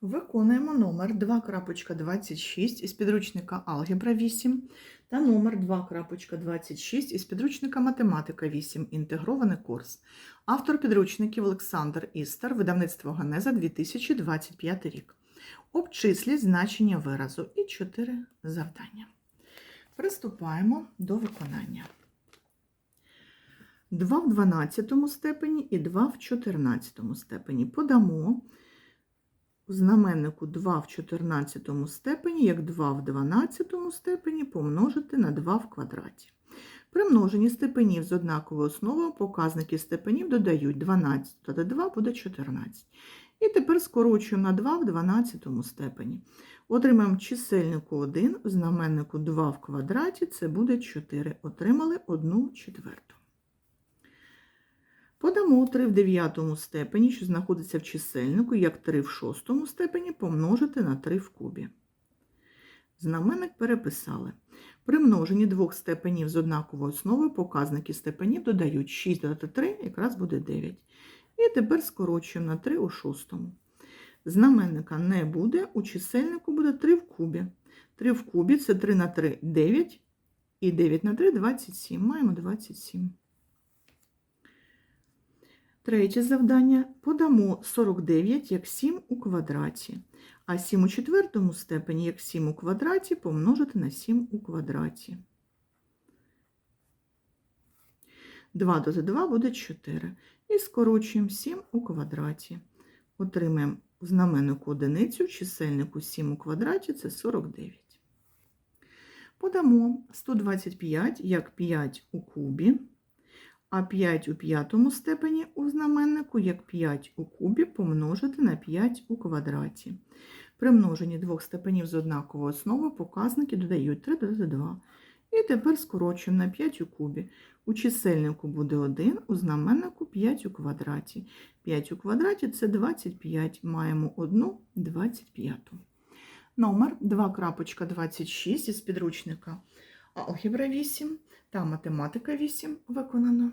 Виконуємо номер 2.26 із підручника Алгебра 8 та номер 2.26 із підручника Математика 8. Інтегрований курс. Автор підручників Олександр Істер, видавництво Ганеза 2025 рік. Обчисліть значення виразу і 4 завдання. Приступаємо до виконання. 2 в 12 степені і 2 в 14 степені. Подамо в знаменнику 2 в 14 степені, як 2 в 12 степені помножити на 2 в квадраті. При множенні степенів з однаковою основою показники степенів додають 12 та 2 буде 14. І тепер скорочуємо на 2 в 12 степені. Отримаємо чисельнику 1, в знаменнику 2 в квадраті, це буде 4. Отримали 1 четверту. Подамо 3 в 9 степені, що знаходиться в чисельнику, як 3 в 6 степені помножити на 3 в кубі. Знаменник переписали. При множенні двох степенів з однаковою основою показники степенів додають 6 додати 3, якраз буде 9. І тепер скорочуємо на 3 у шостому. Знаменника не буде, у чисельнику буде 3 в кубі. 3 в кубі це 3 на 3 – 9, і 9 на 3 – 27. Маємо 27. Третє завдання. Подамо 49 як 7 у квадраті, а 7 у четвертому степені як 7 у квадраті помножити на 7 у квадраті. 2 додати 2 буде 4. І скорочуємо 7 у квадраті. Отримаємо в знаменнику одиницю, чисельнику 7 у квадраті це 49. Подамо 125 як 5 у кубі, а 5 у п'ятому степені у знаменнику як 5 у кубі помножити на 5 у квадраті. При множенні двох степенів з однаковою основою показники додають 3 додати 2. І тепер скорочуємо на 5 у кубі. У чисельнику буде 1, у знаменнику 5 у квадраті. 5 у квадраті це 25. Маємо 1 25. Номер 2.26 із підручника Алгебра 8 та математика 8 виконано.